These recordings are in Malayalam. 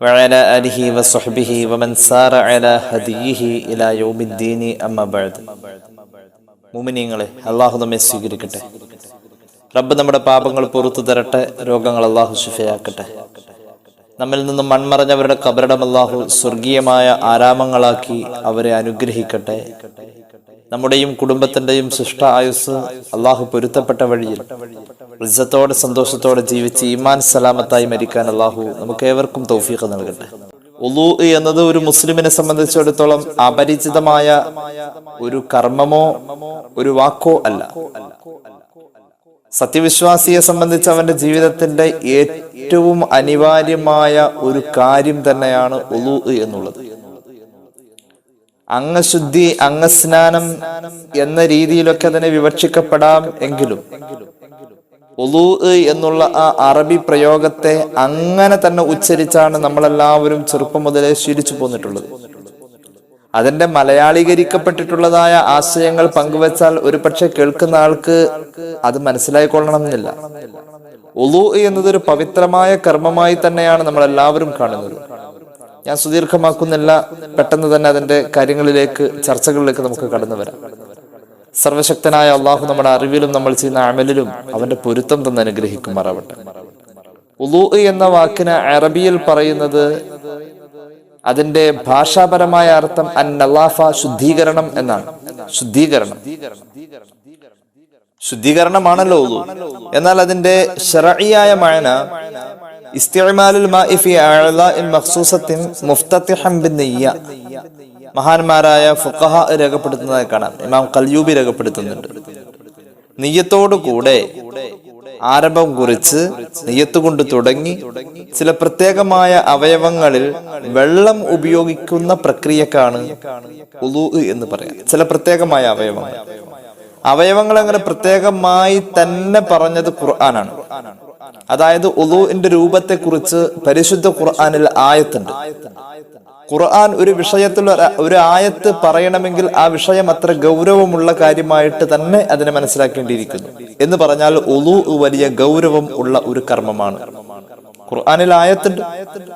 وعلى آله وصحبه ومن سار على هديه إلى يوم الدين أما بعد മുമിനീങ്ങളെ അള്ളാഹു നമ്മെ സ്വീകരിക്കട്ടെ റബ്ബ് നമ്മുടെ പാപങ്ങൾ പുറത്തു തരട്ടെ രോഗങ്ങൾ അള്ളാഹു ശിഫയാക്കട്ടെ നമ്മിൽ നിന്നും മൺമറഞ്ഞവരുടെ കബറിടം അള്ളാഹു സ്വർഗീയമായ ആരാമങ്ങളാക്കി അവരെ അനുഗ്രഹിക്കട്ടെ നമ്മുടെയും കുടുംബത്തിന്റെയും ശിഷ്ട ആയുസ് അള്ളാഹു പൊരുത്തപ്പെട്ട വഴിയിൽ ഇസ്സത്തോടെ സന്തോഷത്തോടെ ജീവിച്ച് ഈമാൻ സലാമത്തായി മരിക്കാൻ അള്ളാഹു നമുക്ക് ഏവർക്കും തൗഫീഖ് നൽകട്ടെ. ഉലു എന്നത് ഒരു മുസ്ലിമിനെ സംബന്ധിച്ചിടത്തോളം അപരിചിതമായ ഒരു കർമ്മമോ ഒരു വാക്കോ അല്ല. സത്യവിശ്വാസിയെ സംബന്ധിച്ച് അവന്റെ ജീവിതത്തിന്റെ ഏറ്റവും അനിവാര്യമായ ഒരു കാര്യം തന്നെയാണ് ഉലു എന്നുള്ളത്. അംഗശുദ്ധി അംഗസ്നാനം എന്ന രീതിയിലൊക്കെ അതിനെ വിവക്ഷിക്കപ്പെടാം എങ്കിലും ഉലു എന്നുള്ള ആ അറബി പ്രയോഗത്തെ അങ്ങനെ തന്നെ ഉച്ചരിച്ചാണ് നമ്മളെല്ലാവരും ചെറുപ്പം മുതലേ ശീലിച്ചു പോന്നിട്ടുള്ളത്. അതിന്റെ മലയാളീകരിക്കപ്പെട്ടിട്ടുള്ളതായ ആശയങ്ങൾ പങ്കുവച്ചാൽ ഒരു പക്ഷെ കേൾക്കുന്ന ആൾക്ക് അത് മനസ്സിലായിക്കൊള്ളണമെന്നില്ല. ഉലു എന്നതൊരു പവിത്രമായ കർമ്മമായി തന്നെയാണ് നമ്മളെല്ലാവരും കാണുന്നത്. ഞാൻ സുദീർഘമാക്കുന്നില്ല. പെട്ടെന്ന് തന്നെ അതിന്റെ കാര്യങ്ങളിലേക്ക് ചർച്ചകളിലേക്ക് നമുക്ക് കടന്നു വരാം. സർവശക്തനായ അള്ളാഹു നമ്മുടെ അറിവിലും നമ്മൾ ചെയ്യുന്ന അമലിലും അവന്റെ പൊരുത്തം തന്നെ അനുഗ്രഹിക്കുമാറാവട്ടെ. ഉലു എന്ന വാക്കിന് അറബിയിൽ പറയുന്നത് അതിന്റെ ഭാഷാപരമായ അർത്ഥം അൻ നലാഫ ശുദ്ധീകരണം എന്നാണ്. ശുദ്ധീകരണം. ശുദ്ധീകരണമാണല്ലോ ഉലു എന്നാൽ അതിന്റെ ഷറിയായ മഴന ഇസ്തിഅമാലുൽ മഹാന്മാരായ ഫുഖഹ രേഖപ്പെടുത്തുന്നതായി കാണാം. ഇമാം കൽയൂബി രേഖപ്പെടുത്തുന്നുണ്ട്. നെയ്യത്തോടു കൂടെ ആരംഭം കുറിച്ച് നെയ്യത്ത് കൊണ്ട് തുടങ്ങി ചില പ്രത്യേകമായ അവയവങ്ങളിൽ വെള്ളം ഉപയോഗിക്കുന്ന പ്രക്രിയക്കാണ് എന്ന് പറയാം. ചില പ്രത്യേകമായ അവയവങ്ങൾ. അവയവങ്ങൾ അങ്ങനെ പ്രത്യേകമായി തന്നെ പറഞ്ഞത് ഖുർആനാണ്. അതായത് ഉലുവിന്റെ രൂപത്തെ കുറിച്ച് പരിശുദ്ധ ഖുർആാനിൽ ആയത്തുണ്ട്. ഖുർആൻ ഒരു വിഷയത്തിൽ ഒരു- ആയത്ത് പറയണമെങ്കിൽ ആ വിഷയം അത്ര ഗൗരവമുള്ള കാര്യമായിട്ട് തന്നെ അതിനെ മനസ്സിലാക്കേണ്ടിയിരിക്കുന്നു. എന്ന് പറഞ്ഞാൽ ഉലു വലിയ ഗൗരവം ഉള്ള ഒരു കർമ്മമാണ്. ഖുർആാനിൽ ആയത്തുണ്ട്.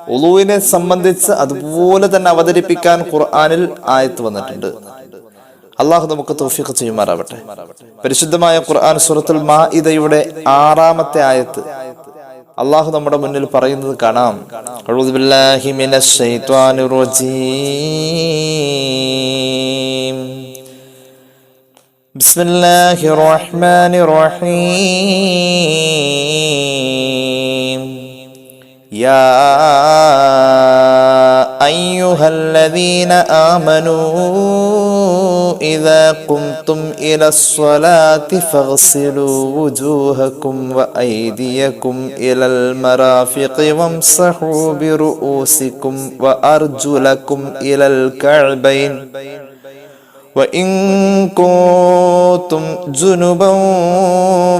ഉലുവിനെ സംബന്ധിച്ച് അതുപോലെ തന്നെ അവതരിപ്പിക്കാൻ ഖുർആാനിൽ ആയത്ത് വന്നിട്ടുണ്ട്. അള്ളാഹു നമുക്ക് തോഫിക്ക് ചെയ്യുമാറാവട്ടെ. പരിശുദ്ധമായ ഖുർആൻ സുറത്തുൽ മാ ഇതയുടെ ആറാമത്തെ ആയത്ത്. അള്ളാഹു നമ്മുടെ മുന്നിൽ പറയുന്നത് കാണാം. ബിസ്മില്ലാഹി റഹ്മാനി റഹീം യാ അയ്യുഹല്ലദീന ആമനൂ إذا قمتم إلى الصلاة فاغسلوا وجوهكم وأيديكم إلى المرافق وامسحوا برؤوسكم وأرجلكم إلى الكعبين. وإن كنتم جنبا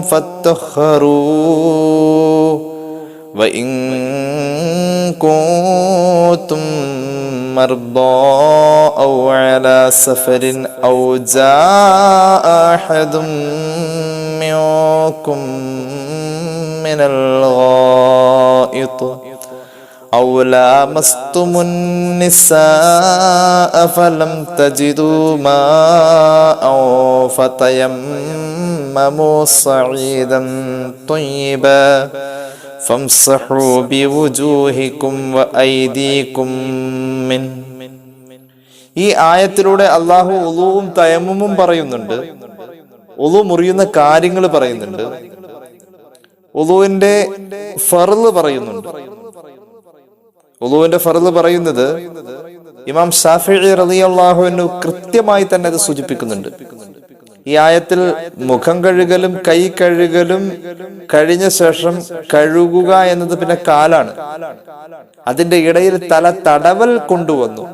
فاتخروا. وإن كنتم مرضى أو على سفر أو جاء أحد منكم من الغائط أو لامستم النساء فلم تجدوا ماء فتيمموا صعيدا طيبا فامسحوا بوجوهكم وأيديكم منه ഈ ആയത്തിലൂടെ അള്ളാഹു ഉളുവും തയമ്മും പറയുന്നുണ്ട് ഉളു മുറിയുന്ന കാര്യങ്ങൾ പറയുന്നുണ്ട് ഉളുവിന്റെ ഫറല് പറയുന്നുണ്ട് ഉളുവിന്റെ ഫറല് പറയുന്നത് ഇമാം ഷാഫി റളിയല്ലാഹുവിനു കൃത്യമായി തന്നെ അത് സൂചിപ്പിക്കുന്നുണ്ട് ഈ ആയത്തിൽ മുഖം കഴുകലും കൈ കഴുകലും കഴിഞ്ഞ ശേഷം കഴുകുക എന്നത് പിന്നെ കാലാണ്. അതിന്റെ ഇടയിൽ തല തടവൽ കൊണ്ടുവന്നു.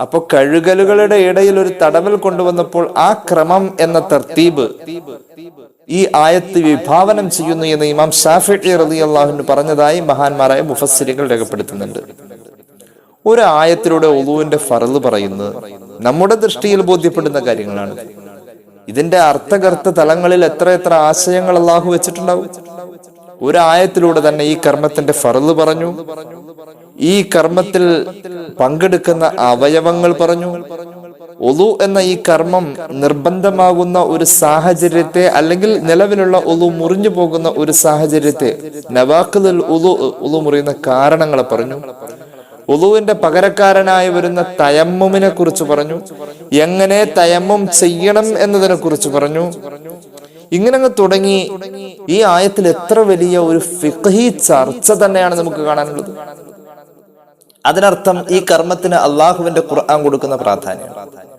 അപ്പൊ കഴുകലുകളുടെ ഇടയിൽ ഒരു തടവൽ കൊണ്ടുവന്നപ്പോൾ ആ ക്രമം എന്ന തർത്തീബ് ഈ ആയത്ത് വിഭാവനം ചെയ്യുന്നു എന്ന് ഇമാം ഷാഫി റലി അള്ളാഹുന് പറഞ്ഞതായി മഹാന്മാരായ മുഫസ്സിരികൾ രേഖപ്പെടുത്തുന്നുണ്ട്. ഒരു ആയത്തിലൂടെ ഒലുവിന്റെ ഫറൽ പറയുന്നത് നമ്മുടെ ദൃഷ്ടിയിൽ ബോധ്യപ്പെടുന്ന കാര്യങ്ങളാണ്. ഇതിന്റെ അർത്ഥകർത്ത തലങ്ങളിൽ എത്ര എത്ര ആശയങ്ങൾ അള്ളാഹു വെച്ചിട്ടുണ്ടാവും? ഒരു ആയത്തിലൂടെ തന്നെ ഈ കർമ്മത്തിന്റെ ഫറൽ പറഞ്ഞു. ഈ കർമ്മത്തിൽ പങ്കെടുക്കുന്ന അവയവങ്ങൾ പറഞ്ഞു. ഒലു എന്ന ഈ കർമ്മം നിർബന്ധമാകുന്ന ഒരു സാഹചര്യത്തെ അല്ലെങ്കിൽ നിലവിലുള്ള ഒലു മുറിഞ്ഞു പോകുന്ന ഒരു സാഹചര്യത്തെ നവാക്കുതൽ ഉലു ഉലു മുറിയുന്ന കാരണങ്ങളെ പറഞ്ഞു. ഉളുവിന്റെ പകരക്കാരനായി വരുന്ന തയമ്മുമിനെ കുറിച്ച് പറഞ്ഞു. എങ്ങനെ തയമ്മും ചെയ്യണം എന്നതിനെ കുറിച്ച് പറഞ്ഞു. ഇങ്ങനെ തുടങ്ങി. ഈ ആയത്തിൽ എത്ര വലിയ ഒരു ഫിഖഹി ചർച്ച തന്നെയാണ് നമുക്ക് കാണാനുള്ളത്. അതിനർത്ഥം ഈ കർമ്മത്തിന് അള്ളാഹുവിന്റെ ഖുർആൻ കൊടുക്കുന്ന പ്രാധാന്യം.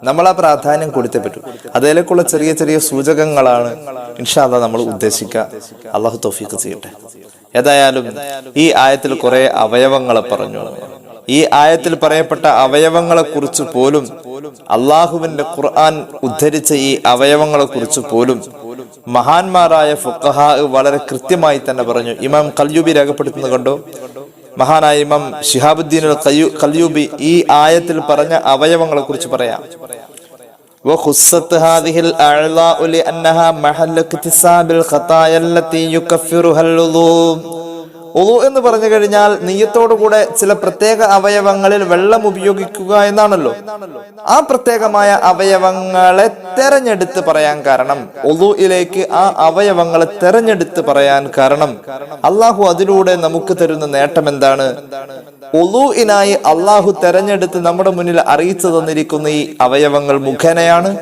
നമ്മൾ ആ പ്രാധാന്യം കൊടുത്തേ പറ്റൂ. അതിലേക്കുള്ള ചെറിയ ചെറിയ സൂചകങ്ങളാണ് ഇൻഷാല്ല നമ്മൾ ഉദ്ദേശിക്കുക. അള്ളാഹു തൗഫീഖ് ചെയ്യട്ടെ. ഏതായാലും ഈ ആയത്തിൽ കുറെ അവയവങ്ങളെ പറഞ്ഞു. ഈ ആയത്തിൽ പറയപ്പെട്ട അവയവങ്ങളെ കുറിച്ച് പോലും അള്ളാഹുവിന്റെ ഖുർആൻ ഉദ്ധരിച്ച ഈ അവയവങ്ങളെ കുറിച്ച് പോലും മഹാന്മാരായ ഫുഖഹ വളരെ കൃത്യമായി തന്നെ പറഞ്ഞു ഇമാം കൽയൂബി രേഖപ്പെടുത്തുന്നത് കണ്ടോ മഹാനായ ഇമാം ഷിഹാബുദ്ദീൻ കൽയൂബി ഈ ആയത്തിൽ പറഞ്ഞ അവയവങ്ങളെ കുറിച്ച് പറയാം وخصت هذه الأعضاء لأنها محل اكتساب الخطايا التي يكفرها الوضوء ഉളു എന്ന് പറഞ്ഞു കഴിഞ്ഞാൽ നെയ്യത്തോടുകൂടെ ചില പ്രത്യേക അവയവങ്ങളിൽ വെള്ളം ഉപയോഗിക്കുക എന്നാണല്ലോ. ആ പ്രത്യേകമായ അവയവങ്ങളെ തെരഞ്ഞെടുത്ത് പറയാൻ കാരണം ഉളുയിലേക്ക് ആ അവയവങ്ങളെ തെരഞ്ഞെടുത്ത് പറയാൻ കാരണം. അള്ളാഹു അതിലൂടെ നമുക്ക് തരുന്ന നേട്ടം എന്താണ്? ഉളുയിനായി അള്ളാഹു തെരഞ്ഞെടുത്ത് നമ്മുടെ മുന്നിൽ അറിയിച്ചു തന്നിരിക്കുന്ന ഈ അവയവങ്ങൾ മുഖേനയാണ്.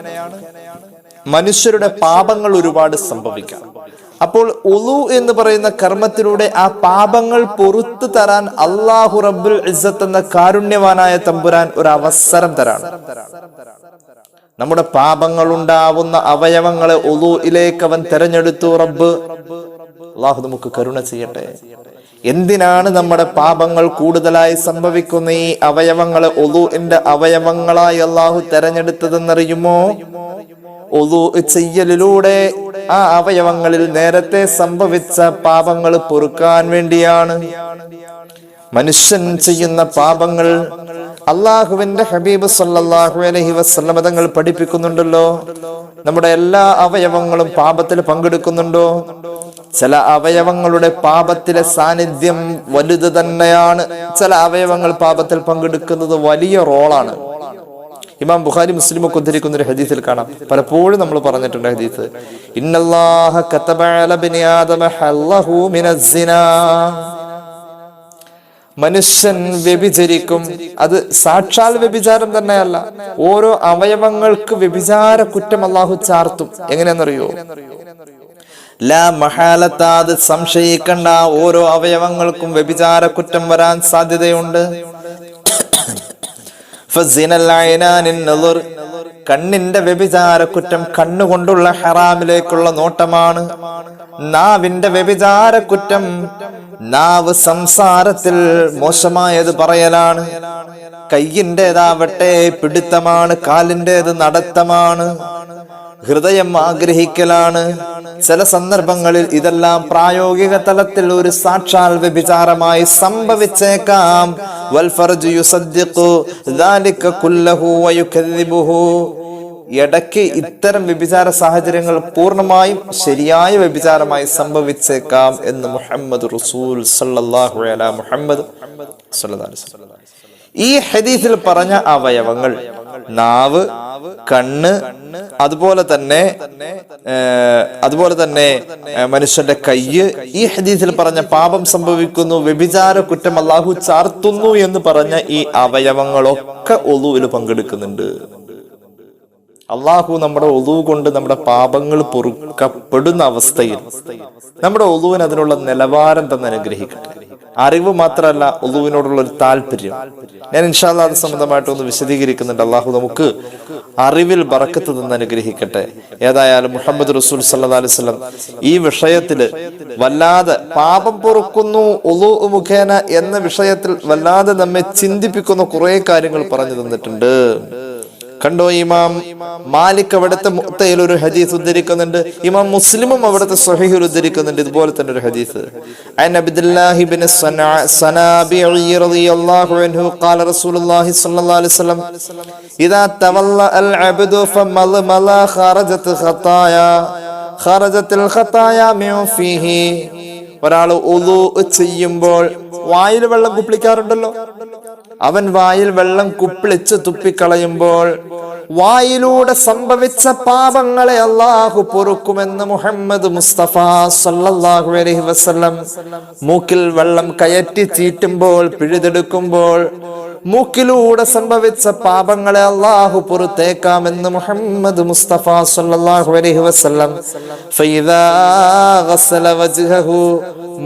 മനുഷ്യരുടെ പാപങ്ങൾ ഒരുപാട് സംഭവിക്കാം. അപ്പോൾ ഉലു എന്ന് പറയുന്ന കർമ്മത്തിലൂടെ ആ പാപങ്ങൾ പൊറത്തു തരാൻ അള്ളാഹു റബ്ബുൽ ഇസത്ത് എന്ന കാരുണ്യവാനായ തമ്പുരാൻ ഒരു അവസരം തരാണ്. നമ്മുടെ പാപങ്ങൾ ഉണ്ടാവുന്ന അവയവങ്ങളെ ഉലുയിലേക്ക് അവൻ തെരഞ്ഞെടുത്തു റബ്ബ്. അള്ളാഹു നമുക്ക് കരുണ ചെയ്യട്ടെ. എന്തിനാണ് നമ്മുടെ പാപങ്ങൾ കൂടുതലായി സംഭവിക്കുന്ന ഈ അവയവങ്ങളെ ഒലുവിന്റെ അവയവങ്ങളായി അള്ളാഹു തെരഞ്ഞെടുത്തതെന്നറിയുമോ? ഒലു ചെയ്യലിലൂടെ ആ അവയവങ്ങളിൽ നേരത്തെ സംഭവിച്ച പാപങ്ങൾ പൊറുക്കാൻ വേണ്ടിയാണ്. മനുഷ്യൻ ചെയ്യുന്ന പാപങ്ങൾ അള്ളാഹുവിന്റെ ഹബീബ് സല്ലാഹു അലഹി വസല്ലമ തങ്ങൾ പഠിപ്പിക്കുന്നുണ്ടല്ലോ. നമ്മുടെ എല്ലാ അവയവങ്ങളും പാപത്തിൽ പങ്കെടുക്കുന്നുണ്ടോ? ചില അവയവങ്ങളുടെ പാപത്തിലെ സാന്നിധ്യം വലുത് തന്നെയാണ്. ചില അവയവങ്ങൾ പാപത്തിൽ പങ്കെടുക്കുന്നത് വലിയ റോളാണ്. ഇമാം ബുഖാരി മുസ്ലിം ഒക്കെ ഉദ്ധരിക്കുന്ന ഒരു ഹദീസിൽ കാണാം. പലപ്പോഴും നമ്മൾ പറഞ്ഞിട്ടുണ്ട് ഹദീസ്. ഇന്നല്ലാഹ മനുഷ്യൻ വ്യഭിചരിക്കും. അത് സാക്ഷാൽ വ്യഭിചാരം തന്നെയല്ല. ഓരോ അവയവങ്ങൾക്ക് വ്യഭിചാര കുറ്റം അള്ളാഹു ചാർത്തും. എങ്ങനെയെന്നറിയോ ലാ സംശയിക്കണ്ട. ഓരോ അവയവങ്ങൾക്കും വ്യഭിചാര കുറ്റം വരാൻ സാധ്യതയുണ്ട്. കണ്ണിന്റെ വ്യഭിചാര കുറ്റം കണ്ണുകൊണ്ടുള്ള ഹറാമിലേക്കുള്ള നോട്ടമാണ്. നാവിന്റെ വ്യഭിചാര കുറ്റം നാവ് സംസാരത്തിൽ മോശമായത് പറയലാണ്. കയ്യിന്റെതാവട്ടെ പിടുത്തമാണ് കാലിന്റെത് നടത്തമാണ് ഹൃദയം ആഗ്രഹിക്കലാണ്. ചില സന്ദർഭങ്ങളിൽ ഇതെല്ലാം പ്രായോഗിക തലത്തിൽ ഒരു സാക്ഷാൽ വ്യഭിചാരമായി സംഭവിച്ചേക്കാം. യുസദ്ദിഖു ഇടയ്ക്ക് ഇത്തരം വ്യഭിചാര സാഹചര്യങ്ങൾ പൂർണമായും ശരിയായ വ്യഭിചാരമായി സംഭവിച്ചേക്കാം എന്ന് മുഹമ്മദ് റസൂൽ മുഹമ്മദ് ഈ ഹദീസിൽ പറഞ്ഞ അവയവങ്ങൾ നാവ് കണ്ണ് അതുപോലെ തന്നെ അതുപോലെ തന്നെ മനുഷ്യന്റെ കയ്യ് ഈ ഹദീസിൽ പറഞ്ഞ പാപം സംഭവിക്കുന്നു വ്യഭിചാര കുറ്റം അള്ളാഹു ചാർത്തുന്നു എന്ന് പറഞ്ഞ ഈ അവയവങ്ങളൊക്കെ ഒളുവിൽ പങ്കെടുക്കുന്നുണ്ട്. അള്ളാഹു നമ്മുടെ ഒതു കൊണ്ട് നമ്മുടെ പാപങ്ങൾ പൊറുക്കപ്പെടുന്ന അവസ്ഥയിൽ നമ്മുടെ ഒതുവിന് അതിനുള്ള നിലവാരം തന്നെ അനുഗ്രഹിക്കട്ടെ. അറിവ് മാത്രമല്ല ഒതുവിനോടുള്ള ഒരു താല്പര്യം. ഞാൻ ഇൻഷാല്ല അത് സംബന്ധമായിട്ടൊന്ന് വിശദീകരിക്കുന്നുണ്ട്. അള്ളാഹു നമുക്ക് അറിവിൽ ബറക്കത്ത് നിന്ന് അനുഗ്രഹിക്കട്ടെ. ഏതായാലും മുഹമ്മദ് റസൂൽ സല്ലാ അലിസ്ലം ഈ വിഷയത്തിൽ വല്ലാതെ പാപം പൊറുക്കുന്നു ഒതു മുഖേന എന്ന വിഷയത്തിൽ വല്ലാതെ നമ്മെ ചിന്തിപ്പിക്കുന്ന കുറെ കാര്യങ്ങൾ പറഞ്ഞു തന്നിട്ടുണ്ട്. കണ്ടോ ഇമാം മാലിക് അവിടുത്തെ മുത്തയിൽ ഒരു ഹദീസ് ഉദ്ധരിക്കുന്നുണ്ട് ഇമാം മുസ്ലിമും അവിടുത്തെ സ്വഹീഹിൽ ഉദ്ധരിക്കുന്നുണ്ട് ഇതുപോലെ തന്നെ ഒരു ഹദീസ് عن عبد الله بن الصنابعي رضي الله عنه قال رسول الله صلى الله عليه وسلم إذا تولى العبد فمضمض خرجت خطايا خرجت الخطايا من فيه ഒരാൾ ഒലു ചെയ്യുമ്പോൾ വായിൽ വെള്ളം കുപ്പിളിക്കാറുണ്ടല്ലോ അവൻ വായിൽ വെള്ളം കുപ്പിളിച്ച് തുപ്പിക്കളയുമ്പോൾ വായിലൂടെ സംഭവിച്ച പാപങ്ങളെ അള്ളാഹു പൊറുക്കുമെന്ന് മുഹമ്മദ് മുസ്തഫ സല്ലല്ലാഹു അലഹി വസ്ലം മൂക്കിൽ വെള്ളം കയറ്റി ചീറ്റുമ്പോൾ പിഴുതെടുക്കുമ്പോൾ മൂക്കിലൂടെ സംഭവിച്ച പാപങ്ങളെ അള്ളാഹു പുറത്തേക്കാമെന്ന് മുഹമ്മദ് മുസ്തഫ സല്ലല്ലാഹു അലൈഹി വസല്ലം ഫൈദാ ഗസ്സല വജ്ഹഹു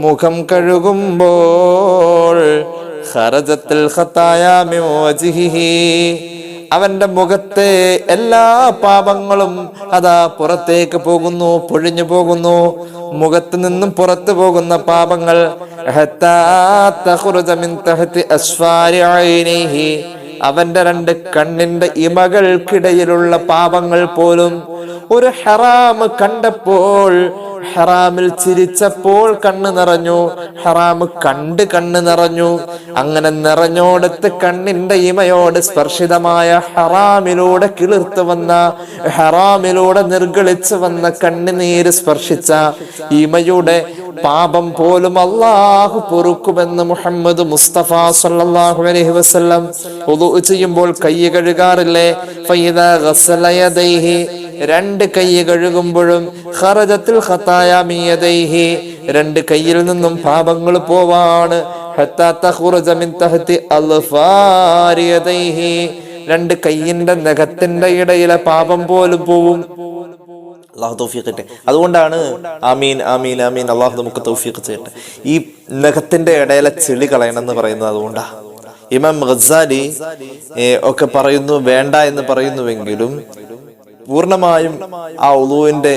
മുഖം കഴുകുമ്പോൾ അവന്റെ മുഖത്തെ എല്ലാ പാപങ്ങളും അതാ പുറത്തേക്ക് പോകുന്നു പൊഴിഞ്ഞു പോകുന്നു. മുഖത്ത് നിന്നും പുറത്തു പോകുന്ന പാപങ്ങൾ അവന്റെ രണ്ട് കണ്ണിന്റെ ഇമകൾക്കിടയിലുള്ള പാപങ്ങൾ പോലും ഒരു ഹറാം കണ്ടപ്പോൾ ഹറാമിൽ ചിരിച്ചപ്പോൾ കണ്ണ് നിറഞ്ഞു. ഹറാം കണ്ട് കണ്ണ് നിറഞ്ഞു. അങ്ങനെ നിറഞ്ഞോടത്ത് കണ്ണിന്റെ ഇമയോട് സ്പർശിതമായ ഹറാമിലൂടെ കിളിർത്തു വന്ന ഹറാമിലൂടെ നിർഗളിച്ചു വന്ന കണ്ണുനീര് സ്പർശിച്ച ഇമയുടെ പാപം പോലും അള്ളാഹു പൊറുക്കുമെന്ന് മുഹമ്മദ് മുസ്തഫ സല്ലല്ലാഹു അലൈഹി വസല്ലം വുളു ചെയ്യുമ്പോൾ കൈ കഴുകാറില്ലേ? യദൈഹി. രണ്ട് കൈ കഴുകുമ്പോഴും ഖറജത്തിൽ രണ്ട് കൈയിൽ നിന്നും പാപങ്ങൾ പോവാണ്. ഹത്താ മിൻ രണ്ട് കൈയിന്റെ നഖത്തിന്റെ ഇടയിലെ പാപം പോലും പോവും. അള്ളാഹു തൗഫീഖ് ചെയ്യട്ടെ അതുകൊണ്ടാണ് ആമീൻ ആമീൻ ആമീൻ. അള്ളാഹു നമുക്ക് തൗഫീഖ് ചെയ്യട്ടെ. ഈ നഖത്തിന്റെ ഇടയിലെ ചെളി കളയണം എന്ന് പറയുന്നത് അതുകൊണ്ടാ. ഇമാം ഖസാലി ഒക്കെ പറയുന്നു വേണ്ട എന്ന് പറയുന്നുവെങ്കിലും പൂർണമായും ആ ഉളുവിന്റെ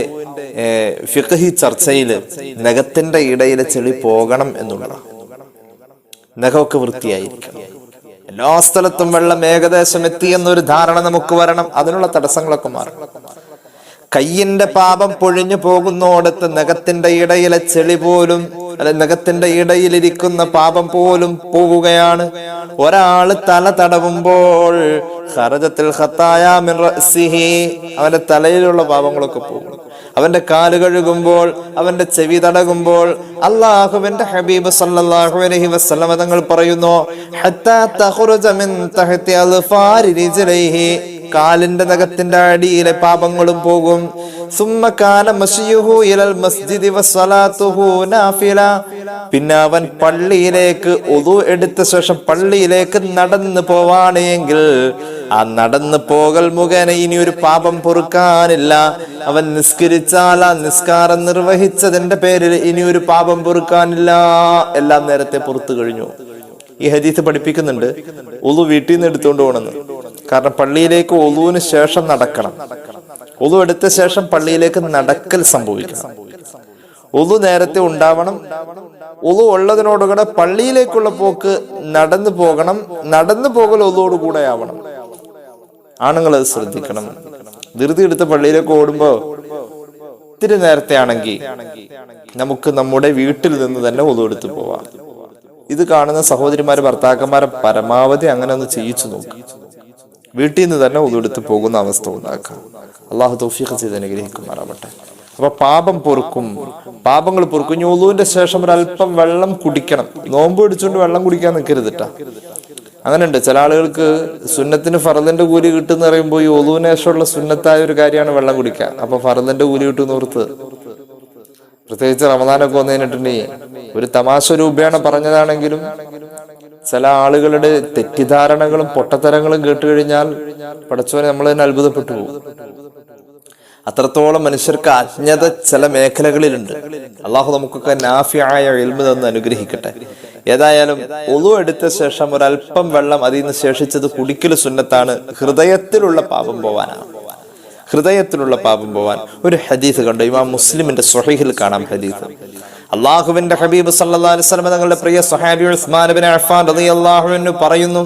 ഫിഖഹി ചർച്ചയിൽ നഖത്തിന്റെ ഇടയിലെ ചെളി പോകണം എന്നുള്ളതാണ്. നഖമൊക്കെ വൃത്തിയായിരിക്കണം. എല്ലാ സ്ഥലത്തും വെള്ളം ഏകദേശം എത്തി എന്നൊരു ധാരണ നമുക്ക് വരണം. അതിനുള്ള തടസ്സങ്ങളൊക്കെ മാറണം കയ്യിന്റെ പാപം പൊഴിഞ്ഞു പോകുന്നോടത്ത് നഖത്തിന്റെ ഇടയിലെ ചെളി പോലും അല്ലെ നഖത്തിന്റെ ഇടയിലിരിക്കുന്ന പാപം പോലും പോവുകയാണ്. ഒരാൾ തല തടവുമ്പോൾ ഹരജത്തിൽ അവന്റെ തലയിലുള്ള പാപങ്ങളൊക്കെ പോകും. അവന്റെ കാൽ കഴുകുമ്പോൾ അവന്റെ ചെവി തടകുമ്പോൾ അള്ളാഹുവിന്റെ ഹബീബ് സല്ലല്ലാഹു അലൈഹി വസല്ലമ തങ്ങൾ പറയുന്നു ഹത്താ മിൻ കാലിന്റെ നഖത്തിന്റെ അടിയിലെ പാപങ്ങളും പോകും. പിന്നെ അവൻ പള്ളിയിലേക്ക് ഒതു എടുത്ത ശേഷം പള്ളിയിലേക്ക് നടന്നു പോവാണെങ്കിൽ ആ നടന്നു പോകൽ മുഖേന ഇനി ഒരു പാപം പൊറുക്കാനില്ല. അവൻ നിസ്കരിച്ചാൽ ആ നിസ്കാരം നിർവഹിച്ചതിന്റെ പേരിൽ ഇനി ഒരു പാപം പൊറുക്കാനില്ല. എല്ലാം നേരത്തെ പുറത്തു കഴിഞ്ഞു. ഈ ഹദീസ് പഠിപ്പിക്കുന്നുണ്ട്. ഒതു വീട്ടിൽ നിന്ന് എടുത്തുകൊണ്ട് പോകണമെന്ന്. കാരണം പള്ളിയിലേക്ക് ഒതുവിന് ശേഷം നടക്കണം. ഒതു എടുത്ത ശേഷം പള്ളിയിലേക്ക് നടക്കൽ സംഭവിക്കണം. ഒതു നേരത്തെ ഉണ്ടാവണം. ഒതു ഉള്ളതിനോടുകൂടെ പള്ളിയിലേക്കുള്ള പോക്ക് നടന്നു പോകണം. നടന്നു പോകൽ ഒതുവോട് കൂടെ ആവണം. ആണുങ്ങൾ അത് ശ്രദ്ധിക്കണം. ധൃതി എടുത്ത് പള്ളിയിലേക്ക് ഓടുമ്പോ ഇത്തിരി നേരത്തെ ആണെങ്കിൽ നമുക്ക് നമ്മുടെ വീട്ടിൽ നിന്ന് തന്നെ ഒതു എടുത്ത് പോവാം. ഇത് കാണുന്ന സഹോദരിമാര് ഭർത്താക്കന്മാരെ പരമാവധി അങ്ങനെ ഒന്ന് ചെയ്യിച്ചു നോക്കും. വീട്ടിൽ നിന്ന് തന്നെ ഉതെടുത്ത് പോകുന്ന അവസ്ഥ ഉണ്ടാക്കുക. അള്ളാഹു തൗഫീഖ് ചെയ്ത് അനുഗ്രഹിക്കുമാറാവട്ടെ. അപ്പൊ പാപം പൊറുക്കും. പാപങ്ങൾ പൊറുക്കും. ഇനി ഒതുവിന്റെ ശേഷം ഒരല്പം വെള്ളം കുടിക്കണം. നോമ്പ് പിടിച്ചുകൊണ്ട് വെള്ളം കുടിക്കാൻ നിൽക്കരുതിട്ടാ അങ്ങനെയുണ്ട്. ചില ആളുകൾക്ക് സുന്നത്തിന് ഫറദിന്റെ കൂലി കിട്ടുന്ന പറയുമ്പോൾ ഈ ഒതുവിന് ശേഷമുള്ള സുന്നത്തായ ഒരു കാര്യമാണ് വെള്ളം കുടിക്കുക അപ്പൊ ഫറദിന്റെ കൂലി കിട്ടുന്ന ഓർത്ത്. പ്രത്യേകിച്ച് റമദാനൊക്കെ വന്നു കഴിഞ്ഞിട്ടുണ്ടെങ്കിൽ ഒരു തമാശ രൂപയാണ് പറഞ്ഞതാണെങ്കിലും ചില ആളുകളുടെ തെറ്റിദ്ധാരണകളും പൊട്ടത്തരങ്ങളും കേട്ട് കഴിഞ്ഞാൽ പടച്ചവനെ നമ്മൾ തന്നെ അത്ഭുതപ്പെട്ടു പോകും. അത്രത്തോളം മനുഷ്യർക്ക് അജ്ഞത ചില മേഖലകളിലുണ്ട്. അള്ളാഹു നമുക്കൊക്കെ നാഫിയായ എൽമ് തന്ന് അനുഗ്രഹിക്കട്ടെ. ഏതായാലും ഒളു എടുത്ത ശേഷം ഒരല്പം വെള്ളം അതിൽ നിന്ന് ശേഷിച്ചത് കുടിക്കൽ സുന്നത്താണ്. ഹൃദയത്തിലുള്ള പാപം പോവാനാണ് ഹൃദയത്തിലുള്ള പാപം പോവാൻ. ഒരു ഹദീസ് കണ്ടു? ഇമാം മുസ്ലിമിന്റെ സ്വഹീഹിൽ കാണാം ഹദീസ്. അള്ളാഹുവിന്റെ ഹബീബ് സല്ലല്ലാഹു അലൈഹി വസല്ലം തങ്ങളുടെ പ്രിയ സ്വഹാബി ഉസ്മാൻ ഇബ്നു അഫ്ഫാൻ റളിയല്ലാഹു അൻഹു പറയുന്നു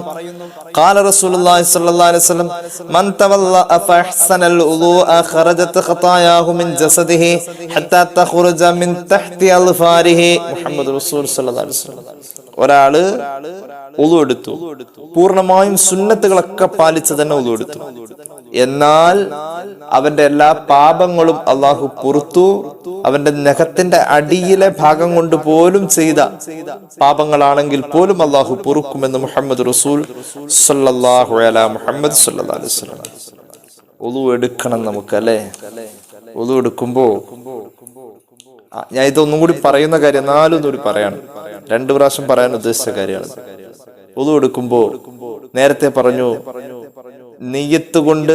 قال رسول الله صلى الله عليه وسلم من تولى فاحسن الوضوء خرجت خطاياه من جسده حتى تخرج من تحت اظفاره محمد رسول صلى الله عليه وسلم ഒരാള് ഉളു എടുത്തു പൂർണ്ണമായും സുന്നത്തുകളൊക്കെ പാലിച്ച് തന്നെ ഉളു എടുത്തു എന്നാൽ അവന്റെ എല്ലാ പാപങ്ങളും അള്ളാഹു പുറത്തു. അവന്റെ നഖത്തിന്റെ അടിയിലെ ഭാഗം കൊണ്ട് പോലും ചെയ്ത പാപങ്ങളാണെങ്കിൽ പോലും അള്ളാഹു പൊറുക്കുമെന്ന് മുഹമ്മദ് റസൂൽ മുഹമ്മദ് വസല്ലം ഒതു എടുക്കണം നമുക്ക് അല്ലേ? ഒതു എടുക്കുമ്പോ ഞാൻ ഇതൊന്നും കൂടി പറയുന്ന കാര്യം നാലും കൂടി പറയാണ്. രണ്ടു പ്രാവശ്യം പറയാൻ ഉദ്ദേശിച്ച കാര്യമാണ്. ഒതു എടുക്കുമ്പോ നേരത്തെ പറഞ്ഞു നെയ്യത്ത് കൊണ്ട്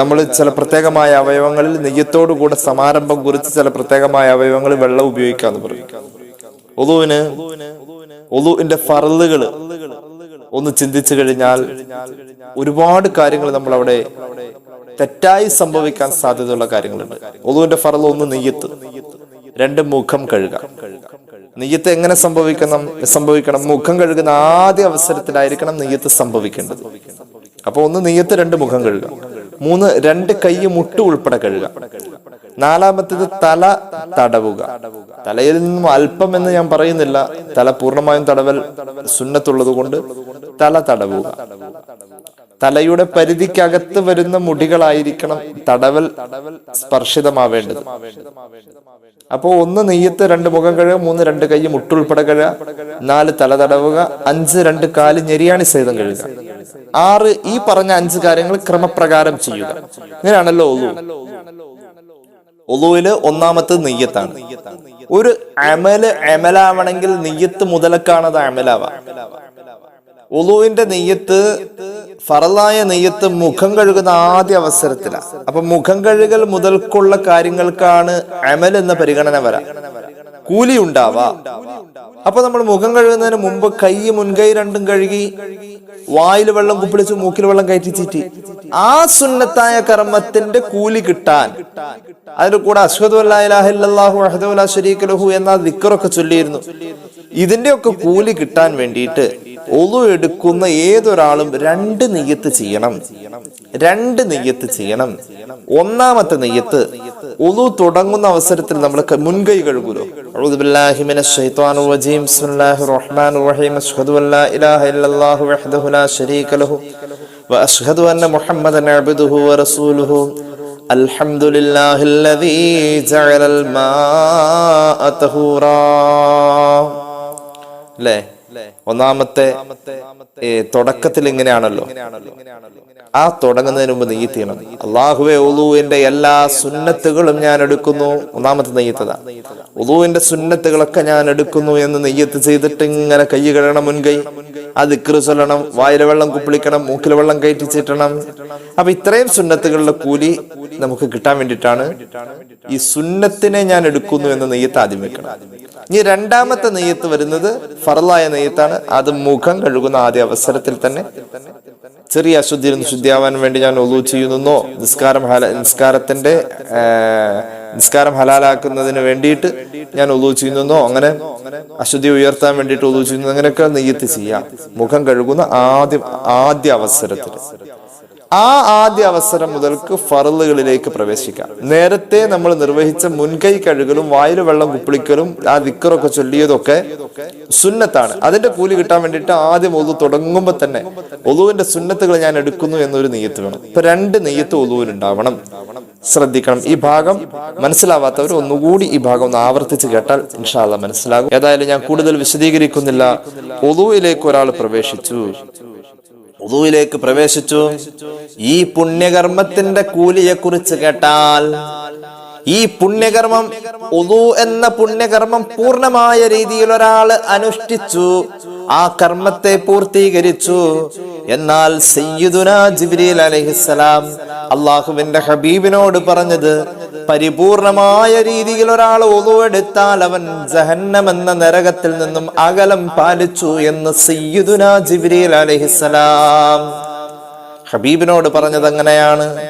നമ്മൾ ചില പ്രത്യേകമായ അവയവങ്ങളിൽ നെയ്യത്തോടു കൂടെ സമാരംഭം കുറിച്ച് ചില പ്രത്യേകമായ അവയവങ്ങൾ വെള്ളം ഉപയോഗിക്കാന്ന് പറയും. ഒതുവിന് ഒതുവിന്റെ ഫറലുകൾ ഒന്ന് ചിന്തിച്ചു കഴിഞ്ഞാൽ ഒരുപാട് കാര്യങ്ങൾ നമ്മൾ അവിടെ തെറ്റായി സംഭവിക്കാൻ സാധ്യതയുള്ള കാര്യങ്ങളുണ്ട്. ഒതുവിന്റെ ഫറൽ ഒന്ന് നെയ്യത്ത് രണ്ട് മുഖം കഴുക നെയ്യത്ത് എങ്ങനെ സംഭവിക്കണം? സംഭവിക്കണം. മുഖം കഴുകുന്ന ആദ്യ അവസരത്തിലായിരിക്കണം നെയ്യത്ത് സംഭവിക്കേണ്ടത്. അപ്പൊ ഒന്ന് നെയ്യത്ത് രണ്ട് മുഖം കഴുകുക. മൂന്ന് രണ്ട് കൈ മുട്ട് ഉൾപ്പെടെ കഴുകുക. നാലാമത്തേത് തല തടവുക. തലയിൽ നിന്നും അല്പം എന്ന് ഞാൻ പറയുന്നില്ല. തല പൂർണമായും തടവൽ സുന്നത്തുള്ളത് കൊണ്ട് തല തടവുക. തലയുടെ പരിധിക്കകത്ത് വരുന്ന മുടികളായിരിക്കണം തടവൽ സ്പർശിതമാവേണ്ടത്. അപ്പോ ഒന്ന് നെയ്യത്ത് രണ്ട് മുഖം കഴുക മൂന്ന് രണ്ട് കൈ മുട്ടുൾപ്പെടെ കഴുക നാല് തല തടവുക അഞ്ച് രണ്ട് കാൽ ഞെരിയാണി സഹിതം കഴുക ആറ് ഈ പറഞ്ഞ അഞ്ച് കാര്യങ്ങൾ ക്രമപ്രകാരം ചെയ്യുക. ഇങ്ങനെയാണല്ലോ ഒലു ഒലുവിൽ ഒന്നാമത്തെ നെയ്യത്താണ്. ഒരു അമൽ അമലാവണമെങ്കിൽ നെയ്യത്ത് മുതലക്കാണത് അമലാവാം. ഉളുവിന്റെ നെയ്യത്ത് ഫറലായ നെയ്യത്ത് മുഖം കഴുകുന്ന ആദ്യ അവസരത്തിലാണ്. അപ്പൊ മുഖം കഴുകൽ മുതൽക്കുള്ള കാര്യങ്ങൾക്കാണ് അമൽ എന്ന പരിഗണന വരാം. കൂലി ഉണ്ടാവാ. അപ്പൊ നമ്മൾ മുഖം കഴുകുന്നതിന് മുമ്പ് കൈ മുൻകൈ രണ്ടും കഴുകി വായിൽ വെള്ളം കുപ്പിളിച്ച് മൂക്കിൽ വെള്ളം കയറ്റി ചീറ്റി. ആ സുന്നത്തായ കർമ്മത്തിന്റെ കൂലി കിട്ടാൻ. അതിന്റെ കൂടെ ലാ എന്ന ദിക്റൊക്കെ ചൊല്ലിയിരുന്നു. ഇതിന്റെ ഒക്കെ കൂലി കിട്ടാൻ വേണ്ടിയിട്ട് ഒളു എടുക്കുന്ന ഏതൊരാളും രണ്ട് നെയ്യത്ത് ചെയ്യണം. രണ്ട് നെയ്യത്ത് ചെയ്യണം. ഒന്നാമത്തെ നെയ്യത്ത് ഒളു തുടങ്ങുന്ന അവസരത്തിൽ നമ്മൾ മുൻകൈ കഴുകുലോ. الحمد لله الذي جعل الماء طهورا لا ഒന്നാമത്തെ തുടക്കത്തിൽ ഇങ്ങനെയാണല്ലോ. ആ തുടങ്ങുന്നതിന് മുമ്പ് നെയ്യത്തിയണം അള്ളാഹുവെ ഉദുവിന്റെ എല്ലാ സുന്നത്തുകളും ഞാൻ എടുക്കുന്നു. ഒന്നാമത്തെ നെയ്യത്തതാ. ഉദുവിന്റെ സുന്നത്തുകളൊക്കെ ഞാൻ എടുക്കുന്നു എന്ന് നെയ്യത്ത് ചെയ്തിട്ട് ഇങ്ങനെ കൈ കഴുകണം മുൻകൈ. ആ ദിക്റ് ചൊല്ലണം വായിലെ വെള്ളം കുപ്പിളിക്കണം മൂക്കിലെ വെള്ളം കയറ്റിച്ചിട്ടണം അപ്പൊ ഇത്രയും സുന്നത്തുകളുടെ കൂലി നമുക്ക് കിട്ടാൻ വേണ്ടിയിട്ടാണ് ഈ സുന്നത്തിനെ ഞാൻ എടുക്കുന്നു എന്ന് നെയ്യത്ത് ആദ്യം വെക്കണം. ഇനി രണ്ടാമത്തെ നെയ്യത്ത് വരുന്നത് ഫറലായ നെയ്യത്താണ്. അത് മുഖം കഴുകുന്ന ആദ്യ അവസരത്തിൽ തന്നെ. ചെറിയ അശുദ്ധിയിൽ നിന്ന് ശുദ്ധിയാവാൻ വേണ്ടി ഞാൻ ഒലു ചെയ്യുന്നോ. നിസ്കാരം ഹല നിസ്കാരത്തിന്റെ നിസ്കാരം ഹലാലാക്കുന്നതിന് വേണ്ടിയിട്ട് ഞാൻ ഒലു ചെയ്യുന്നോ. അങ്ങനെ അശുദ്ധി ഉയർത്താൻ വേണ്ടിയിട്ട് ഒലു ചെയ്യുന്നു. അങ്ങനെയൊക്കെ നെയ്യത്ത് ചെയ്യാം. മുഖം കഴുകുന്ന ആദ്യം ആദ്യ അവസരത്തിൽ. ആ ആദ്യ അവസരം മുതൽക്ക് ഫറലുകളിലേക്ക് പ്രവേശിക്കാം. നേരത്തെ നമ്മൾ നിർവഹിച്ച മുൻകൈ കഴുകലും വായിൽ വെള്ളം കുപ്പിളിക്കലും ആ ദിക്കറൊക്കെ ചൊല്ലിയതൊക്കെ സുന്നത്താണ്. അതിന്റെ കൂലി കിട്ടാൻ വേണ്ടിയിട്ട് ആദ്യം ഒതു തുടങ്ങുമ്പോൾ തന്നെ ഒതുവിന്റെ സുന്നത്തുകൾ ഞാൻ എടുക്കുന്നു എന്നൊരു നെയ്യത്ത് വേണം. ഇപ്പൊ രണ്ട് നെയ്യത്ത് ഒതുവിനുണ്ടാവണം ശ്രദ്ധിക്കണം. ഈ ഭാഗം മനസ്സിലാവാത്തവർ ഒന്നുകൂടി ഈ ഭാഗം ഒന്ന് ആവർത്തിച്ച് കേട്ടാൽ ഇൻഷാല്ല മനസ്സിലാകും. ഏതായാലും ഞാൻ കൂടുതൽ വിശദീകരിക്കുന്നില്ല. ഒതുവിലേക്ക് ഒരാൾ പ്രവേശിച്ചു. ഉദുവിലേക്ക് പ്രവേശിച്ചു. ഈ പുണ്യകർമ്മത്തിന്റെ കൂലിയെ കുറിച്ച് കേട്ടാൽ ഈ പുണ്യകർമ്മം ഉദു എന്ന പുണ്യകർമ്മം പൂർണമായ രീതിയിൽ ഒരാൾ അനുഷ്ഠിച്ചു ആ കർമ്മത്തെ പൂർത്തീകരിച്ചു. എന്നാൽ സയ്യിദുന ജിബ്രീൽ അലൈഹിസ്സലാം അള്ളാഹുവിന്റെ ഹബീബിനോട് പറഞ്ഞത് പരിപൂർണമായ രീതിയിൽ ഒരാൾ ഒതുവെടുത്താൽ അവൻ ജഹന്നം എന്ന നരകത്തിൽ നിന്നും അകലം പാലിച്ചു എന്ന് സയ്യിദുന ജിബ്രീൽ അലൈഹിസ്സലാം. ഹബീബിനോട് പറഞ്ഞത് അങ്ങനെയാണ്.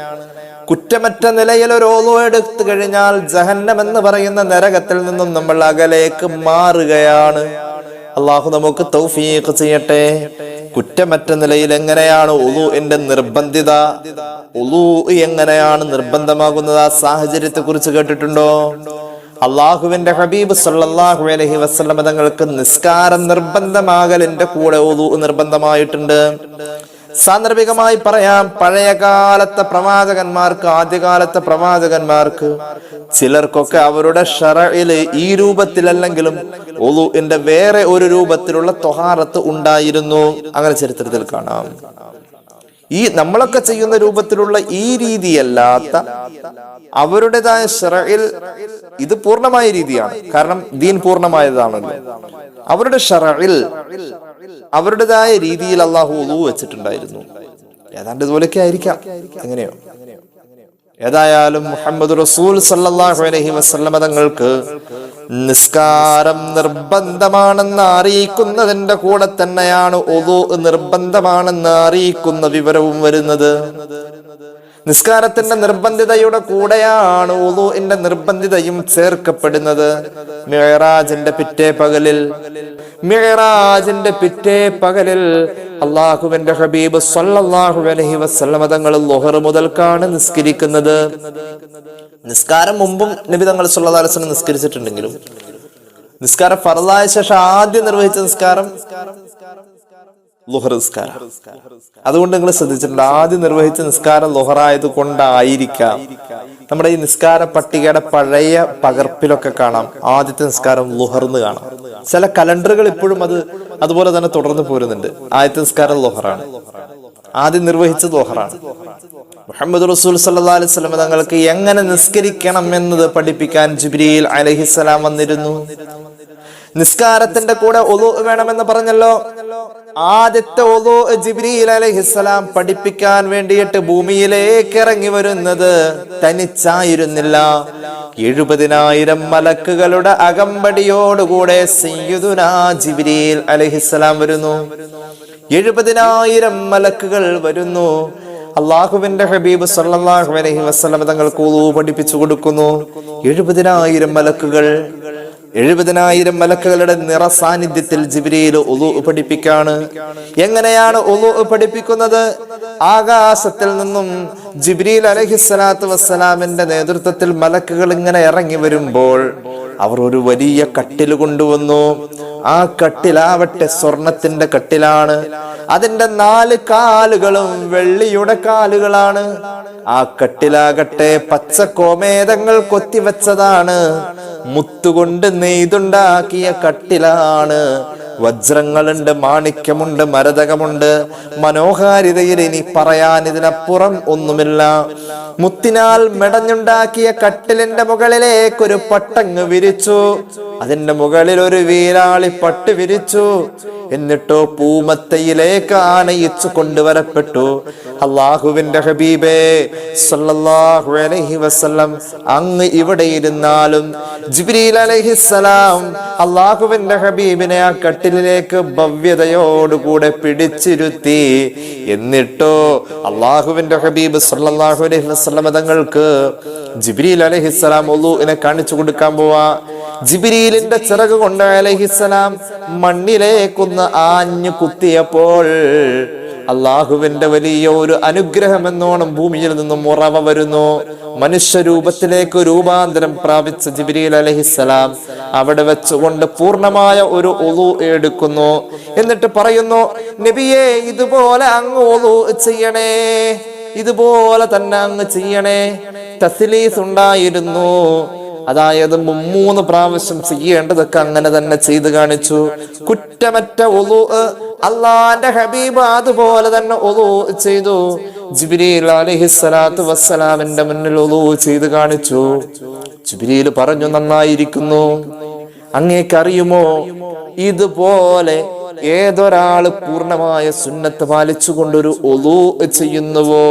കുറ്റമറ്റ നിലയിൽ ഒരു ഓലോ എടുത്തു കഴിഞ്ഞാൽ ജഹന്നം എന്ന് പറയുന്ന നരകത്തിൽ നിന്നും നമ്മൾ അകലേക്ക് മാറുകയാണ്. അള്ളാഹു നമുക്ക് തൗഫീഖ് ചെയ്യട്ടെ. കുറ്റമറ്റ നിലയിൽ എങ്ങനെയാണ് ഉളു എന്റെ നിർബന്ധിത? ഉളു എങ്ങനെയാണ് നിർബന്ധമാകുന്നത്? ആ സാഹചര്യത്തെ കുറിച്ച് കേട്ടിട്ടുണ്ടോ? അള്ളാഹുവിന്റെ ഹബീബ് സല്ലാഹു അലഹി വസല്ലം തങ്ങൾക്ക് നിസ്കാരം നിർബന്ധമാകലിന്റെ കൂടെ ഉളു നിർബന്ധമായിട്ടുണ്ട്. സാന്ദർഭികമായി പറയാം പഴയ കാലത്തെ പ്രവാചകന്മാർക്ക് ആദ്യകാലത്തെ പ്രവാചകന്മാർക്ക്. ചിലർക്കൊക്കെ അവരുടെ ഷറയിൽ ഈ രൂപത്തിലല്ലെങ്കിലും ഒലുവിന്റെ വേറെ ഒരു രൂപത്തിലുള്ള തൊഹാറത്ത് ഉണ്ടായിരുന്നു. അങ്ങനെ ചരിത്രത്തിൽ കാണാം. ഈ നമ്മളൊക്കെ ചെയ്യുന്ന രൂപത്തിലുള്ള ഈ രീതിയല്ലാത്ത അവരുടേതായ ഷറയിൽ ഇത് പൂർണമായ രീതിയാണ്. കാരണം ദീൻ പൂർണമായതാണല്ലോ. അവരുടെ ഷറയിൽ അവരുടേതായ രീതിയിൽ അള്ളാഹു ഒതു വെച്ചിട്ടുണ്ടായിരുന്നു. ഏതാണ്ട് ഇതുപോലൊക്കെ ആയിരിക്കാം. എങ്ങനെയോ? ഏതായാലും മുഹമ്മദ് റസൂൽ സല്ലല്ലാഹു അലൈഹി വസല്ലമ തങ്ങൾക്ക് നിസ്കാരം നിർബന്ധമാണെന്ന് അറിയിക്കുന്നതിന്റെ കൂടെ തന്നെയാണ് ഒതു നിർബന്ധമാണെന്ന് അറിയിക്കുന്ന വിവരവും വരുന്നത്. നിസ്കാരത്തിന്റെ നിർബന്ധിതയുടെ കൂടെയാണ് ഉദുവിന്റെ നിർബന്ധിതയും ചേർക്കപ്പെടുന്നത്. മിഹറാജിന്റെ പിറ്റേ പകലിൽ മിഹറാജിന്റെ പിറ്റേ പകലിൽ അള്ളാഹുവിന്റെ ഹബീബ് സല്ലല്ലാഹു അലൈഹി വസല്ലമ തങ്ങൾ മുതൽക്കാണ് നിസ്കരിക്കുന്നത്. നിസ്കാരം മുമ്പും നബി തങ്ങൾ അലൈഹി വസല്ലം നിസ്കരിച്ചിട്ടുണ്ടെങ്കിലും നിസ്കാരം ഫറലായ ശേഷം ആദ്യം നിർവഹിച്ച നിസ്കാരം ലുഹർ നിസ്കാരം അതുകൊണ്ട് നിങ്ങൾ ശ്രദ്ധിച്ചിട്ടുണ്ട് ആദ്യം നിർവഹിച്ച നിസ്കാരം ലുഹറായത് കൊണ്ടായിരിക്കാം. നമ്മുടെ ഈ നിസ്കാര പട്ടികയുടെ പഴയ പകർപ്പിലൊക്കെ കാണാം. ആദ്യത്തെ നിസ്കാരം ലുഹർന്ന് കാണാം. ചില കലണ്ടറുകൾ ഇപ്പോഴും അത് അതുപോലെ തന്നെ തുടർന്ന് പോരുന്നുണ്ട്. ആദ്യത്തെ നിസ്കാരം ലുഹറാണ്. ആദ്യം നിർവഹിച്ചത് ലുഹറാണ്. മുഹമ്മദ് റസൂൽ സല്ലാ അലൈഹി സ്വലം തങ്ങൾക്ക് എങ്ങനെ നിസ്കരിക്കണം എന്നത് പഠിപ്പിക്കാൻ ജിബ്രീൽ അലഹിസ്സലാം വന്നിരുന്നു. നിസ്കാരത്തിന്റെ കൂടെ ഒലു വേണമെന്ന് പറഞ്ഞല്ലോ. ആദ്യത്തെ ജിബ്രീൽ അലഹിസ്സലാം പഠിപ്പിക്കാൻ വേണ്ടിയിട്ട് ഭൂമിയിലേക്ക് ഇറങ്ങി വരുന്നത് തനിച്ചായിരുന്നില്ല. എഴുപതിനായിരം മലക്കുകളുടെ അകമ്പടിയോടുകൂടെ ജിബ്രീൽ അലഹിസ്സലാം വരുന്നു. എഴുപതിനായിരം മലക്കുകൾ വരുന്നു. അള്ളാഹുവിന്റെ ഹബീബ് സല്ലാഹു അലഹി വസല്ലം തങ്ങൾക്ക് പഠിപ്പിച്ചു കൊടുക്കുന്നു. എഴുപതിനായിരം മലക്കുകൾ എഴുപതിനായിരം മലക്കുകളുടെ നിറ സാന്നിധ്യത്തിൽ ജിബ്രീൽ ഉളു പഠിപ്പിക്കാണ്. എങ്ങനെയാണ് ഉളു പഠിപ്പിക്കുന്നത്? ആകാശത്തിൽ നിന്നും ജിബ്രീൽ അലഹിസ്സലാത്തു വസ്സലാമിന്റെ നേതൃത്വത്തിൽ മലക്കുകൾ ഇങ്ങനെ ഇറങ്ങി വരുമ്പോൾ അവർ ഒരു വലിയ കട്ടിൽ കൊണ്ടുവന്നു. ആ കട്ടിലാവട്ടെ സ്വർണത്തിന്റെ കട്ടിലാണ്. അതിന്റെ നാല് കാലുകളും വെള്ളിയുടെ കാലുകളാണ്. ആ കട്ടിലാകട്ടെ പച്ച കോമേതങ്ങൾ കൊത്തിവെച്ചതാണ്. മുത്തുകൊണ്ട് നെയ്തുണ്ടാക്കിയ കട്ടിലാണ്. വജ്രങ്ങളുണ്ട് മാണിക്യമുണ്ട് മരതകമുണ്ട്. മനോഹാരിതയിൽ ഇനി പറയാൻ ഇതിനപ്പുറം ഒന്നുമില്ല. മുത്തിനാൽ മെടഞ്ഞുണ്ടാക്കിയ കട്ടിലിന്റെ മുകളിലേക്കൊരു പട്ടങ്ങ് വിരിച്ചു. അതിന്റെ മുകളിൽ ഒരു വീരാളി പട്ട് വിരിച്ചു. എന്നിട്ടോ പൂമത്തയിലേക്ക് ആനയിച്ചു കൊണ്ടുവരപ്പെട്ടു. അള്ളാഹുവിന്റെ ഹബീബേ സല്ലല്ലാഹു അലൈഹി വസല്ലം അങ്ങ് ഇവിടെ ഇരുന്നാലും ജിബ്രീൽ അലൈഹിസ്സലാം അള്ളാഹുവിന്റെ ഹബീബിനെ ആ കട്ടിലിലേക്ക് ഭവ്യതയോടുകൂടെ പിടിച്ചിരുത്തി. എന്നിട്ടോ അള്ളാഹുവിന്റെ ഹബീബ് സല്ലല്ലാഹു അലൈഹി വസല്ലം തങ്ങൾക്ക് ജിബ്രീൽ അലൈഹിസ്സലാം ഒലൂനെ കാണിച്ചു കൊടുക്കാൻ പോവാ. ജിബിരിലിന്റെ ചിറക് കൊണ്ട് അലഹിസലാം മണ്ണിലേക്കൊന്ന് ആഞ്ഞു കുത്തിയപ്പോൾ അള്ളാഹുവിന്റെ വലിയ ഒരു അനുഗ്രഹം എന്നോണം ഭൂമിയിൽ നിന്നും ഉറവ വരുന്നു. മനുഷ്യരൂപത്തിലേക്ക് രൂപാന്തരം പ്രാപിച്ച ജിബിരിൽ അലഹിസലാം അവിടെ വെച്ചുകൊണ്ട് പൂർണമായ ഒരു ഒളു എടുക്കുന്നു. എന്നിട്ട് പറയുന്നു നബിയെ ഇതുപോലെ അങ്ങ് ഒളു ചെയ്യണേ ഇതുപോലെ തന്നെ അങ്ങ് ചെയ്യണേ. തസ്ലീസ് ഉണ്ടായിരുന്നു. അതായത് മൂന്ന് പ്രാവശ്യം ചെയ്യേണ്ടതൊക്കെ അങ്ങനെ തന്നെ ചെയ്തു കാണിച്ചു. കുറ്റമറ്റ ഒലു അള്ളാന്റെ ഹബീബ് അതുപോലെ തന്നെ ഒലു ചെയ്തു. ജിബിരിയിൽ അലഹിസ്സലാത്തു വസ്സലാമിന്റെ മുന്നിൽ ഒലു ചെയ്തു കാണിച്ചു. ജിബ്രീൽ പറഞ്ഞു നന്നായിരിക്കുന്നു. അങ്ങേക്കറിയുമോ ഇതുപോലെ ഏതൊരാൾ പൂർണമായ സുന്നത്ത് പാലിച്ചുകൊണ്ടൊരു ഒലു ചെയ്യുന്നുവോ?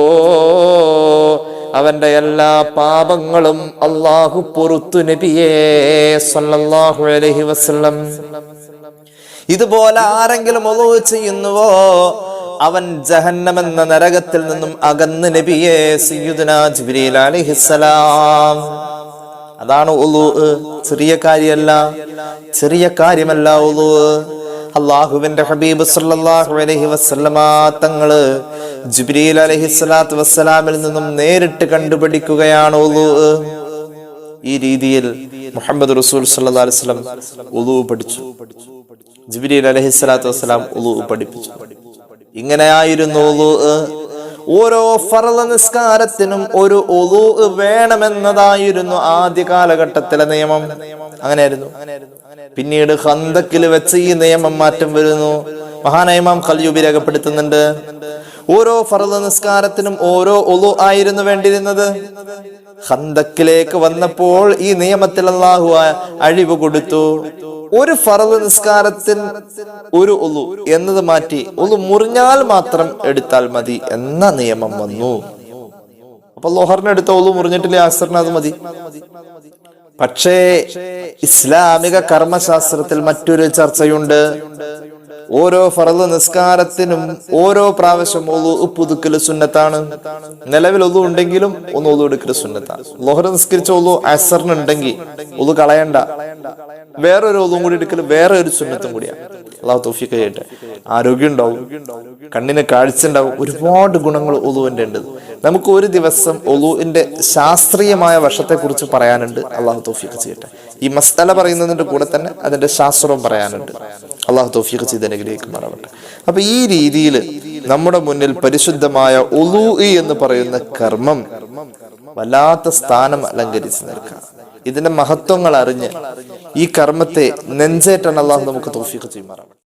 അവന്റെ എല്ലാ പാപങ്ങളും അള്ളാഹു പൊറത്തു നബിയേ സല്ലല്ലാഹു അലൈഹി വസല്ലം. ഇതുപോലെ ആരെങ്കിലും ഒലു ചെയ്യുന്നുവോ? അവൻ ജഹന്നം എന്ന നരകത്തിൽ നിന്നും അകന്ന് നബിയെ സയ്യിദുനാ ജിബ്രീൽ അലൈഹിസ്സലാം അതാണ് ഉളു ചെറിയ കാര്യമല്ല ചെറിയ കാര്യമല്ല ഉളു അള്ളാഹുവിന്റെ ഹബീബ് സല്ലല്ലാഹു അലൈഹി വസല്ലമ തങ്ങൾ ജിബ്രീൽ അലഹി സ്വലാത്തു വസ്സലാമിൽ നിന്നും നേരിട്ട് കണ്ടുപിടിക്കുകയാണ് ഈ രീതിയിൽ മുഹമ്മദ് റസൂൽ സല്ലല്ലാഹു അലൈഹി വസല്ലം ഉളു പഠിച്ചു. ജുബിലീൽ അലഹി സ്വലാത്തു വസ്സലാം ഉളു പഠിപ്പിച്ചു. ഇങ്ങനെയായിരുന്നു ഓരോ ഫറല നിസ്കാരത്തിനും ഒരു ഒലു വേണമെന്നതായിരുന്നു ആദ്യ കാലഘട്ടത്തിലെ നിയമം. അങ്ങനെയായിരുന്നു. പിന്നീട് ഹന്തക്കിൽ വെച്ച് ഈ നിയമം മാറ്റം വരുന്നു. മഹാനയമാം കൽയുബി രേഖപ്പെടുത്തുന്നുണ്ട്. ഓരോ ഫറദ് നിസ്കാരത്തിനും ഓരോ ഒലു ആയിരുന്നു വേണ്ടിയിരുന്നത്. ഹന്തക്കിലേക്ക് വന്നപ്പോൾ ഈ നിയമത്തിൽ അള്ളാഹു അഴിവ് കൊടുത്തു. ഒരു ഫറദ് നിസ്കാരത്തിൽ ഒരു ഒലു എന്നത് മാറ്റി ഒലു മുറിഞ്ഞാൽ മാത്രം എടുത്താൽ മതി എന്ന നിയമം വന്നു. അപ്പൊ ലോഹറിനെടുത്ത ഒളു മുറിഞ്ഞിട്ടില്ലേ ആസറിന് അത് മതി? പക്ഷേ ഇസ്ലാമിക കർമ്മശാസ്ത്രത്തിൽ മറ്റൊരു ചർച്ചയുണ്ട്. ഓരോ ഫറദ് നിസ്കാരത്തിനും ഓരോ പ്രാവശ്യം ഒതു പുതുക്കൽ സുന്നത്താണ്. നിലവിൽ ഒതു ഉണ്ടെങ്കിലും ഒന്ന് ഒതു എടുക്കൽ സുന്നത്താണ്. ലോഹർ നിസ്കരിച്ച ഒതു അസറിനുണ്ടെങ്കിൽ ഒതു കളയണ്ട. വേറൊരു ഒതും കൂടി എടുക്കൽ വേറെ ഒരു സുന്നത്തും കൂടിയാണ് അള്ളാഹു തോഫിക്ക് ചെയ്യട്ടെ. ആരോഗ്യം ഉണ്ടാവും. കണ്ണിന് കാഴ്ച ഉണ്ടാവും. ഒരുപാട് ഗുണങ്ങൾ ഒതുവിന്റെ ഉണ്ട്. നമുക്ക് ഒരു ദിവസം ഒലുവിന്റെ ശാസ്ത്രീയമായ വശത്തെ കുറിച്ച് പറയാനുണ്ട്. അള്ളാഹു തോഫിക്ക് ചെയ്യട്ടെ. ഈ മസ്തല പറയുന്നതിന്റെ കൂടെ തന്നെ അതിന്റെ ശാസ്ത്രവും പറയാനുണ്ട്. അള്ളാഹു തോഫിക്ക് ചെയ്ത് അനുഗ്രഹിക്കുമാറാവട്ടെ. അപ്പൊ ഈ രീതിയിൽ നമ്മുടെ മുന്നിൽ പരിശുദ്ധമായ ഒലു എന്ന് പറയുന്ന കർമ്മം വല്ലാത്ത സ്ഥാനം അലങ്കരിച്ച് നിൽക്കുക. ഇതിന്റെ മഹത്വങ്ങൾ അറിഞ്ഞ് ഈ കർമ്മത്തെ നെഞ്ചേറ്റാണ് അള്ളാഹു നമുക്ക് തോഫിക്ക് ചെയ്യുമാറാവട്ടെ.